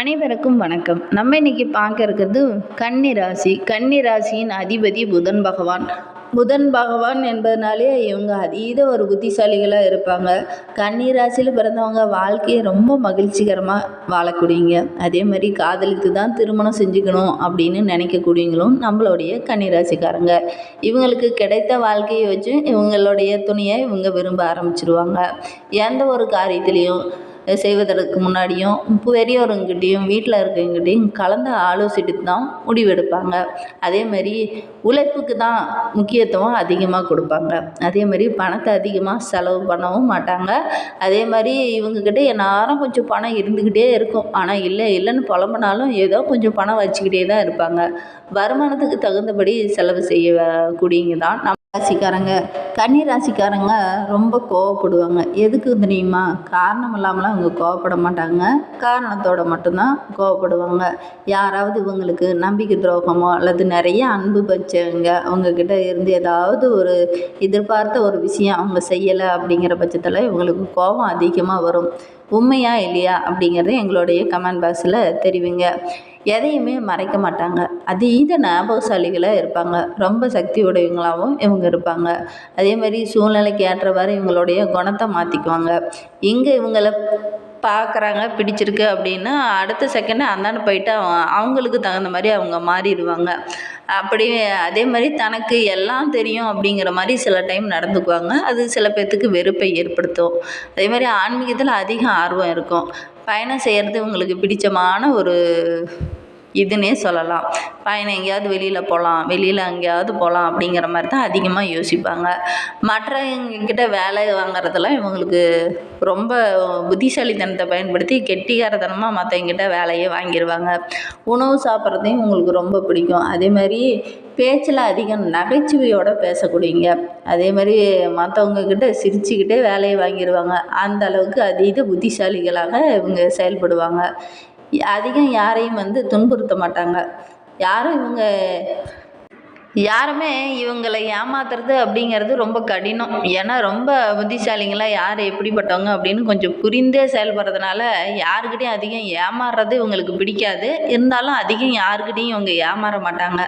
அனைவருக்கும் வணக்கம். நம்ம இன்னைக்கு பார்க்க இருக்கிறது கன்னி ராசி. கன்னி ராசியின் அதிபதி புதன் பகவான். புதன் பகவான் என்பதனாலே இவங்க அதீத ஒரு புத்திசாலிகளாக இருப்பாங்க. கன்னி ராசியில் பிறந்தவங்க வாழ்க்கையை ரொம்ப மகிழ்ச்சிகரமாக வாழக்கூடியங்க அதே மாதிரி காதலித்து தான் திருமணம் செஞ்சுக்கணும் அப்படின்னு நினைக்கக்கூடியவங்களும் நம்மளுடைய கன்னி ராசிக்காரங்க. இவங்களுக்கு கிடைத்த வாழ்க்கையை வச்சு இவங்களுடைய துணியை இவங்க விரும்ப ஆரம்பிச்சிருவாங்க. எந்த ஒரு காரியத்திலையும் செய்வதற்கு முன்னாடியும் பெரியவங்ககிட்டையும் வீட்டில் இருக்கவங்ககிட்டையும் கலந்து ஆலோசிட்டு தான் முடிவெடுப்பாங்க அதே மாதிரி உழைப்புக்கு தான் முக்கியத்துவம் அதிகமாக கொடுப்பாங்க. அதே மாதிரி பணத்தை அதிகமாக செலவு பண்ணவும் மாட்டாங்க. அதே மாதிரி இவங்கக்கிட்ட நேரம் கொஞ்சம் பணம் இருந்துக்கிட்டே இருக்கும். ஆனால் இல்லை இல்லைன்னு புலம்புனாலும் ஏதோ கொஞ்சம் பணம் வச்சுக்கிட்டே தான் இருப்பாங்க. வருமானத்துக்கு தகுந்தபடி செலவு செய்ய கூடியங்க தான் நம்ம ராசிக்காரங்க. கன்னி ராசிக்காரங்க ரொம்ப கோவப்படுவாங்க. எதுக்கு தெரியுமா? காரணம் இல்லாமலாம் அவங்க கோவப்பட மாட்டாங்க. காரணத்தோட மட்டும்தான் கோவப்படுவாங்க. யாராவது இவங்களுக்கு நம்பிக்கை துரோகமோ அல்லது நிறைய அன்பு வச்சவங்க அவங்கக்கிட்ட இருந்து ஏதாவது ஒரு எதிர்பார்த்த ஒரு விஷயம் அவங்க செய்யலை அப்படிங்கிற பட்சத்தில் இவங்களுக்கு கோபம் அதிகமாக வரும். உண்மையா இல்லையா அப்படிங்கிறது எங்களுடைய கமெண்ட் பாக்ஸில் தெரிவிங்க. எதையுமே மறைக்க மாட்டாங்க. அதீத ஞாபகசாலிகளாக இருப்பாங்க. ரொம்ப சக்தி உடையவங்களாகவும் இவங்க இருப்பாங்க. அதே அதே மாதிரி சூழ்நிலைக்கு ஏற்றவாறு இவங்களுடைய குணத்தை மாற்றிக்குவாங்க எங்கே இவங்களை பார்க்குறாங்க பிடிச்சிருக்கு அப்படின்னா அடுத்த செகண்டு அந்தாண்ட போயிட்டு அவங்களுக்கு தகுந்த மாதிரி அவங்க மாறிடுவாங்க. அப்படி அதே மாதிரி தனக்கு எல்லாம் தெரியும் அப்படிங்கிற மாதிரி சில டைம் நடந்துக்குவாங்க. அது சில பேர்த்துக்கு வெறுப்பை ஏற்படுத்தும். அதே மாதிரி ஆன்மீகத்தில் அதிக ஆர்வம் இருக்கும். பயணம் செய்கிறது உங்களுக்கு பிடிச்சமான ஒரு இதுன்னே சொல்லலாம். பயணம் எங்கேயாவது வெளியில் போகலாம் வெளியில் எங்கேயாவது போகலாம் அப்படிங்கிற மாதிரி தான் அதிகமாக யோசிப்பாங்க. மற்றவங்கக்கிட்ட வேலை வாங்குறதெல்லாம் இவங்களுக்கு ரொம்ப புத்திசாலித்தனத்தை பயன்படுத்தி கெட்டிகாரத்தனமாக மற்றவங்கிட்ட வேலையை வாங்கிடுவாங்க உணவு சாப்பிட்றதையும் உங்களுக்கு ரொம்ப பிடிக்கும். அதே மாதிரி பேச்சில் அதிகம் நகைச்சுவையோடு பேசக்கூடியங்க அதே மாதிரி மற்றவங்கக்கிட்ட சிரிச்சுக்கிட்டே வேலையை வாங்கிடுவாங்க அந்த அளவுக்கு அதீத புத்திசாலிகளாக இவங்க செயல்படுவாங்க. அதிகம் யாரையும் வந்து துன்புறுத்த மாட்டாங்க. யாரும் இவங்க யாருமே இவங்களை ஏமாத்துறது அப்படிங்கிறது ரொம்ப கடினம். ஏன்னா ரொம்ப புத்திசாலிங்களா யார் எப்படிப்பட்டவங்க அப்படின்னு கொஞ்சம் புரிந்தே செயல்படுறதுனால யாருக்கிட்டையும் அதிகம் ஏமாறுறது இவங்களுக்கு பிடிக்காது. இருந்தாலும் அதிகம் யாருக்கிட்டையும் இவங்க ஏமாற மாட்டாங்க.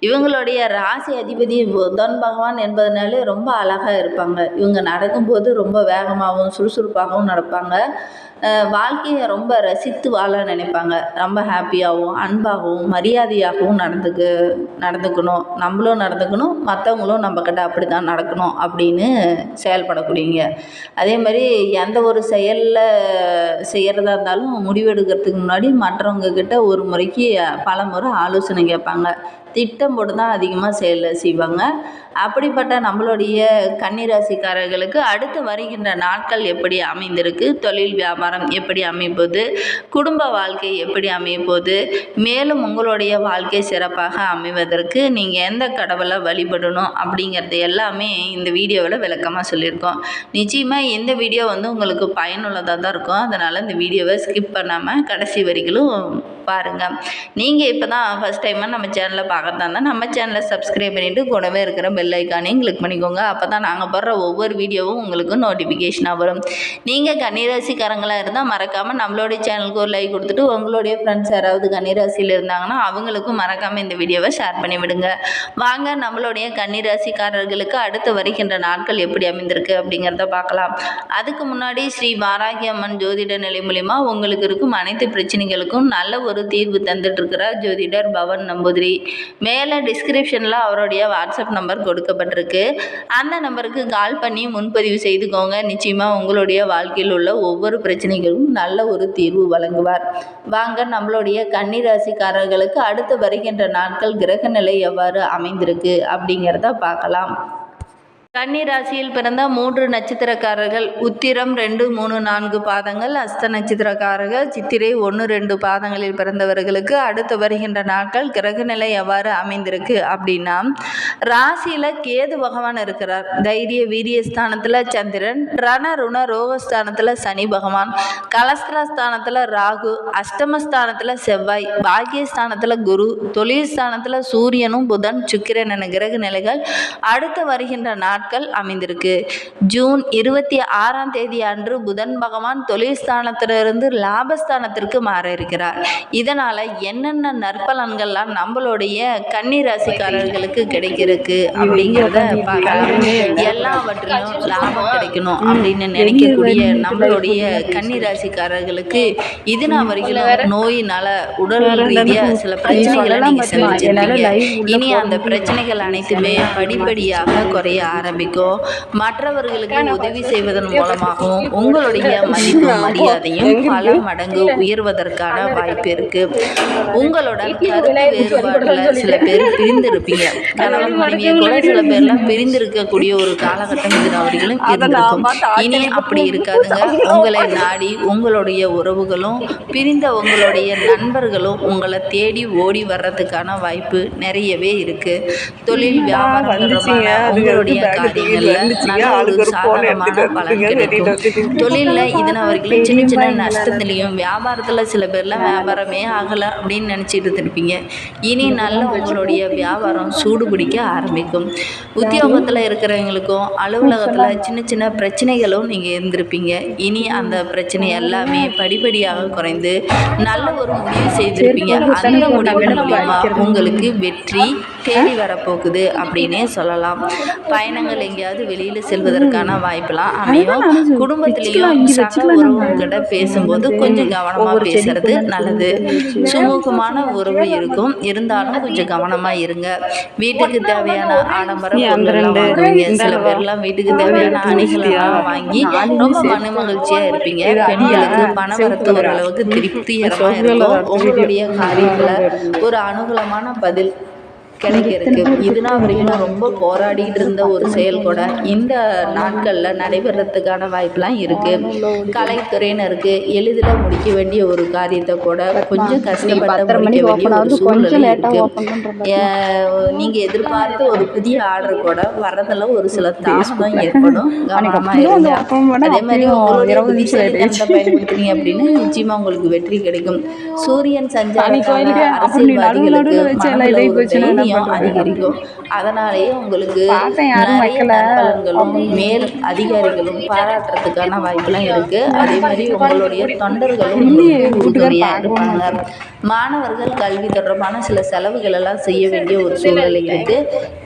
இவங்களுடைய ராசி அதிபதி புதன் பகவான் என்பதனாலே ரொம்ப அழகாக இருப்பாங்க. இவங்க நடக்கும்போது ரொம்ப வேகமாகவும் சுறுசுறுப்பாகவும் நடப்பாங்க. வாழ்க்கையை ரொம்ப ரசித்து வாழ நினைப்பாங்க. ரொம்ப ஹாப்பியாகவும் அன்பாகவும் மரியாதையாகவும் நடந்துக்க நடந்துக்கணும். நம்மளும் நடந்துக்கணும் மற்றவங்களும் நம்மக்கிட்ட அப்படி தான் நடக்கணும் அப்படின்னு செயல்படக்கூடியங்க அதே மாதிரி எந்த ஒரு செயலில் செய்கிறதா இருந்தாலும் முடிவெடுக்கிறதுக்கு முன்னாடி மற்றவங்க கிட்ட ஒரு முறைக்கு பல முறை ஆலோசனை கேட்பாங்க. திட்டம் போட்டு தான் அதிகமாக செயலில் செய்வாங்க. அப்படிப்பட்ட நம்மளுடைய கன்னிராசிக்காரர்களுக்கு அடுத்து வருகின்ற நாட்கள் எப்படி அமைந்திருக்கு? தொழில் வியாபாரம் எப்படி அமைப்போது? குடும்ப வாழ்க்கை எப்படி அமையப்போகுது மேலும் உங்களுடைய வாழ்க்கை சிறப்பாக அமைவதற்கு நீங்கள் எந்த கடவுளை வழிபடணும் அப்படிங்கிறது எல்லாமே இந்த வீடியோவில் விளக்கமாக சொல்லியிருக்கோம். நிச்சயமாக இந்த வீடியோ வந்து உங்களுக்கு பயனுள்ளதாக தான் இருக்கும். அதனால் இந்த வீடியோவை ஸ்கிப் பண்ணாமல் கடைசி வரைக்கும் பாருங்கள் நீங்கள் இப்போ தான் ஃபஸ்ட் டைமாக நம்ம சேனலை பார்க்குறதா இருந்தால் நம்ம சேனலை சப்ஸ்கிரைப் பண்ணிவிட்டு கூடவே இருக்கிற பெல் ஐக்கானையும் கிளிக் பண்ணிக்கோங்க. அப்போ தான் நாங்கள் போடுற ஒவ்வொரு வீடியோவும் உங்களுக்கு நோட்டிஃபிகேஷனாக வரும். நீங்கள் கன்னிராசிக்காரங்களாக இருந்தால் மறக்காமல் நம்மளுடைய சேனலுக்கு ஒரு லைக் கொடுத்துட்டு உங்களுடைய ஃப்ரெண்ட்ஸ் யாராவது கன்னிராசியில் இருந்தாங்கன்னா அவங்களுக்கும் மறக்காமல் இந்த வீடியோவை ஷேர் பண்ணி விடுங்க. வாங்க நம்மளுடைய கன்னிராசிக்காரர்களுக்கு அடுத்து வருகின்ற நாட்கள் எப்படி அமைந்திருக்கு அப்படிங்கிறத பார்க்கலாம் அதுக்கு முன்னாடி ஸ்ரீ வாராகி அம்மன் ஜோதிட நிலை மூலிமா உங்களுக்கு இருக்கும் அனைத்து பிரச்சனைகளுக்கும் நல்ல ஒரு தீர்வு தந்துட்டு இருக்கிறார் ஜோதிடர் பவன் நம்பூதிரி. மேலே டிஸ்கிரிப்ஷனில் அவருடைய வாட்ஸ்அப் நம்பர் கொடுக்கப்பட்டிருக்கு. அந்த நம்பருக்கு கால் பண்ணி முன்பதிவு செய்துக்கோங்க. நிச்சயமாக உங்களுடைய வாழ்க்கையில் உள்ள ஒவ்வொரு பிரச்சனைகளும் நல்ல ஒரு தீர்வு வழங்குவார். வாங்க நம்மளுடைய கன்னிராசிக்காரர்களுக்கு அடுத்து வருகின்ற நாட்கள் கிரக நிலை எவ்வாறு அமைந்திருக்கு அப்படிங்கிறத பார்க்கலாம். கன்னி ராசியில் பிறந்த மூன்று நட்சத்திரக்காரர்கள் உத்திரம் ரெண்டு மூணு நான்கு பாதங்கள் அஸ்த நட்சத்திரக்காரர்கள் சித்திரை ஒன்று ரெண்டு பாதங்களில் பிறந்தவர்களுக்கு அடுத்து வருகின்ற நாட்கள் கிரகநிலை எவ்வாறு அமைந்திருக்கு அப்படின்னா ராசியில் கேது பகவான் இருக்கிறார். தைரிய வீரிய ஸ்தானத்தில் சந்திரன் ரண ருண ரோகஸ்தானத்தில் சனி பகவான் கலஸ்திரஸ்தானத்தில் ராகு அஷ்டமஸ்தானத்தில் செவ்வாய் பாக்கியஸ்தானத்தில் குரு தொழில் ஸ்தானத்தில் சூரியனும் புதன் சுக்கிரன் என கிரக நிலைகள் அடுத்து வருகின்ற நாட்கள் நாட்கள் அமைந்திருக்கு. ஜூன் இருபத்தி ஆறாம் தேதி அன்று புதன் பகவான் தொழில் ஸ்தானத்திலிருந்து லாபஸ்தானத்திற்கு மாற இருக்கிறார். இதனால் என்னென்ன நற்பலன்கள்லாம் நம்மளுடைய கன்னி ராசிக்காரர்களுக்கு கிடைக்கிறதுக்கு அப்படிங்கிறத பார்க்கலாம். எல்லாவற்றிலும் லாபம் கிடைக்கணும் அப்படின்னு நினைக்கக்கூடிய நம்மளுடைய கன்னி ராசிக்காரர்களுக்கு இது நான் வரைக்கும் நோயினால உடல் ரீதியாக சில பிரச்சனைகளை நீங்கள் சந்திச்சிருக்கீங்க. இனி அந்த பிரச்சனைகள் அனைத்துமே படிப்படியாக குறைய ஆரம்பிக்கும். மற்றவர்களுக்கு உதவி செய்வதன் மூலமாகவும் உங்களுடைய மதிப்பும் மரியாதையும் பல மடங்கு உயர்வதற்கான வாய்ப்பு இருக்கு. உங்களோட கருத்து வேறுபாடுல சில பேர் பிரிந்திருப்பீங்க. கணவன் மனைவியை கூட சில பேர்லாம் பிரிந்திருக்கக்கூடிய ஒரு காலகட்டம் இது அவர்களும் இருந்திருக்கும். இனி அப்படி இருக்காதுங்க. உங்களை நாடி உங்களுடைய உறவுகளும் பிரிந்த உங்களுடைய நண்பர்களும் உங்களை தேடி ஓடி வர்றதுக்கான வாய்ப்பு நிறையவே இருக்கு. தொழில் வியாபாரம் உங்களுடைய காரியங்கள்ல தொழிலில் இதன வரைக்கும் சின்ன சின்ன நஷ்டத்துலையும் வியாபாரத்தில் சில பேர்லாம் வியாபாரமே ஆகலை அப்படின்னு நினச்சிட்டு இருப்பீங்க இனி நல்ல உங்களுடைய வியாபாரம் சூடு பிடிக்க ஆரம்பிக்கும். உத்தியோகத்தில் இருக்கிறவங்களுக்கும் அலுவலகத்தில் சின்ன சின்ன பிரச்சனைகளும் நீங்கள் இருந்திருப்பீங்க. இனி அந்த பிரச்சனை எல்லாமே படிப்படியாக குறைந்து நல்ல ஒரு முடிவு செய்திருப்பீங்க. அந்த முடிவு உங்களுக்கு வெற்றி தேடி வரப்போகுது அப்படின்னே சொல்லலாம். பயணங்கள் எங்கேயாவது வெளியில் செல்வதற்கான வாய்ப்பெல்லாம் அமையும். குடும்பத்திலையும் சக உறவுகிட்ட பேசும்போது கொஞ்சம் கவனமாக பேசுறது நல்லது. சுமூகமான உறவு இருக்கும். இருந்தாலும் கொஞ்சம் கவனமாக இருங்க. வீட்டுக்கு தேவையான ஆடம்பர பொருள்லாம் வாங்குவீங்க சில பேர்லாம் வீட்டுக்கு தேவையான அணிகளெல்லாம் வாங்கி ரொம்ப மன மகிழ்ச்சியாக இருப்பீங்க. பெண்களுக்கு பண வரத்து ஓரளவுக்கு திருப்திகரமாக இருக்கும். உங்களுடைய காரியத்தில் ஒரு அனுகூலமான பதில். கிடைக்கிறதுக்கு இதுனா வரைக்கும் ரொம்ப போராடிட்டு இருந்த ஒரு செயல் கூட இந்த நாட்களில் நடைபெறத்துக்கான வாய்ப்பெலாம் இருக்குது கலைத்துறையினருக்கு எளிதில் முடிக்க வேண்டிய ஒரு காரியத்தை கூட கொஞ்சம் கஷ்டப்பட்டு முடிக்க வேண்டிய ஒரு சூழ்நிலை இருக்குது நீங்கள் எதிர்பார்த்த ஒரு புதிய ஆர்டர் கூட வர்றதில் ஒரு சில தாமதம் ஏற்படும். கவனமாக அதே மாதிரி உங்களுடைய புத்திசாலித்தனத்தை பயன்படுத்துனீங்க அப்படின்னு நிச்சயமாக உங்களுக்கு வெற்றி கிடைக்கும். சூரியன் சஞ்சாரத்தால அரசியல்வாதிகளுக்கு மனதில் ஒரு தைரியம் அதிகரிக்கும். அதனாலேயே உங்களுக்கு நிறைய நற்பலன்களும் மேல் அதிகாரிகளும் பாராட்டுறதுக்கான வாய்ப்பெல்லாம் இருக்கு. அதே மாதிரி உங்களுடைய தொண்டர்களும் இருப்பாங்க மாணவர்கள் கல்வி தொடர்பான சில செலவுகள் எல்லாம் செய்ய வேண்டிய ஒரு சூழ்நிலை இருக்கு.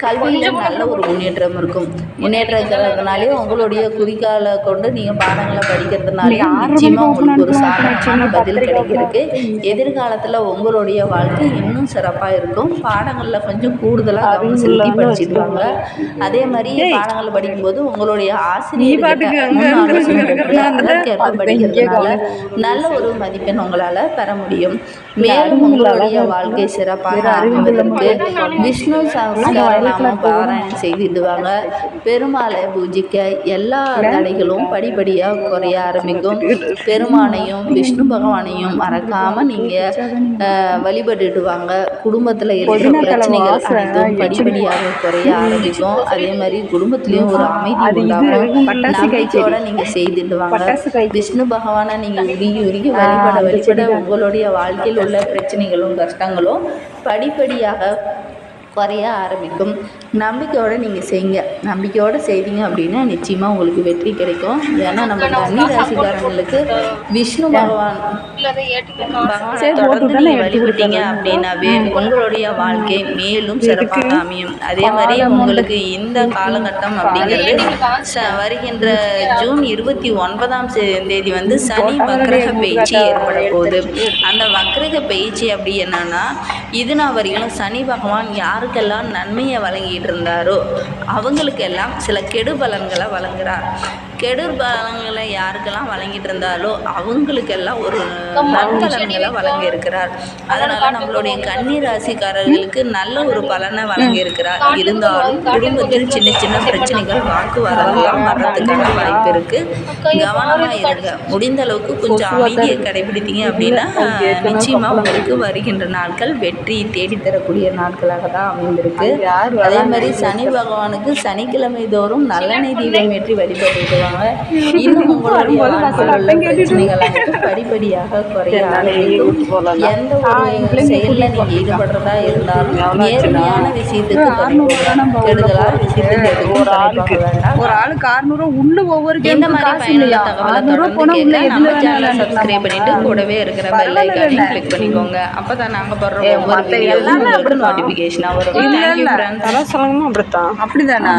கல்வியில நல்ல ஒரு முன்னேற்றம் இருக்கும். முன்னேற்றம் இருக்கிறதுனாலே உங்களுடைய குறிக்கால கொண்டு நீங்க பாடங்களை படிக்கிறதுனாலே நிச்சயமா உங்களுக்கு ஒரு சாதகமான பதில் கிடைக்கிறதுக்கு எதிர்காலத்துல உங்களுடைய வாழ்க்கை இன்னும் சிறப்பா இருக்கும். பாடங்கள்ல கொஞ்சம் கூடுதலா கவனம் செலுத்தி படிச்சிடுவாங்க அதே மாதிரி பாடங்கள் படிக்கும்போது உங்களுடைய அதற்கேற்ப படிக்கிறதுனால நல்ல ஒரு மதிப்பெண் உங்களால பெற முடியும். மேலும் உங்களுடைய வாழ்க்கை சிறப்பாக அமைவதற்கு விஷ்ணு சகஸ்கார நாமம் பாராயணம் செய்திடுவாங்க. பெருமாளை பூஜிக்க எல்லா தடைகளும் படிப்படியாக குறைய ஆரம்பிக்கும். பெருமானையும் விஷ்ணு பகவானையும் மறக்காம நீங்க அஹ், வழிபட்டுட்டு வாங்க. குடும்பத்துல இருக்கிற பிரச்சனைகள் அனைத்தும் படிப்படியாக குறைய ஆரம்பிக்கும். அதே மாதிரி குடும்பத்திலயும் ஒரு அமைதி உண்டாகும் நம்பிக்கையோட நீங்க செய்துட்டு வாங்க விஷ்ணு பகவானை நீங்க உருகி உருகி வழிபட வழிபட உங்களுடைய வாழ்க்கையில் உள்ள பிரச்சனைகளும் கஷ்டங்களும் படிப்படியாக குறைய ஆரம்பிக்கும். நம்பிக்கையோடு நீங்கள் செய்யுங்க. நம்பிக்கையோடு செய்தீங்க அப்படின்னா நிச்சயமாக உங்களுக்கு வெற்றி கிடைக்கும். ஏன்னா நம்ம கன்னி ராசிக்காரங்களுக்கு விஷ்ணு பகவான் தொடர்ந்து நீங்கள் வழிபட்டீங்க அப்படின்னாவே உங்களுடைய வாழ்க்கை மேலும் சிறப்பாக அமையும் அதே மாதிரி உங்களுக்கு இந்த காலகட்டம் அப்படிங்கிறது ச- வருகின்ற ஜூன் இருபத்தி ஒன்பதாம் தேதி வந்து சனி வக்ரக பயிற்சி ஏற்பட போகுது. அந்த வக்ரக பயிற்சி அப்படி என்னன்னா இது நான் வரையிலும் சனி பகவான் யாருக்கெல்லாம் நன்மையை வழங்கிட்டு இருந்தாரோ அவங்களுக்கெல்லாம் சில கெடு பலன்களை வழங்குறார் கெடு பலன்களை யாருக்கெல்லாம் வழங்கிட்டு இருந்தாலோ அவங்களுக்கெல்லாம் ஒரு நற்பலன்களை வழங்கி இருக்கிறார் அதனால நம்மளுடைய கன்னி ராசிக்காரர்களுக்கு நல்ல ஒரு பலனை வழங்கி இருக்கிறார் இருந்தாலும் குடும்பத்தில் சின்ன சின்ன பிரச்சனைகள் வாக்குவாதம்லாம் வர்றதுக்கான வாய்ப்பு இருக்கு. கவனமா இருங்க. முடிந்த அளவுக்கு கொஞ்சம் அமைதியை கடைபிடித்தீங்க அப்படின்னா நிச்சயமா உங்களுக்கு வருகின்ற நாட்கள் வெற்றி தேடி தரக்கூடிய நாட்களாக தான் அமைந்திருக்கு. அதே மாதிரி சனி பகவானுக்கு சனிக்கிழமை தோறும் நல்லெண்ணெய் தீபம் ஏற்றி வழிபட்டுட்டு இருப்பாங்க இன்னும் உங்களுடைய பிரச்சனைகள் படிப்படியாக குறைய எந்த ஒரு செயலில் நீங்கள் ஈடுபடுறதா இருந்தாலும் நேர்மையான விஷயத்துக்கு கெடுதலான விஷயத்துக்கு எதுவும் வேண்டாம் ஒரு ஆளுக்கு அறுநூறு உள்ள ஒவ்வொரு இந்த மாதிரி பயனுள்ள தகவலை அறுநூறுவா தொடர்ந்து கேட்க நம்ம சேனலை சப்ஸ்கிரைப் பண்ணிட்டு கூடவே இருக்கிற பெல் ஐக்கானையும் கிளிக் பண்ணிக்கோங்க. அப்பதான் நாங்க போடுற ஒவ்வொரு வீடியோவும் உங்களுக்கு வரும். தேங்க்யூ. ஃப்ரெண்ட்ஸ் அப்படித்தான். அப்படிதானா?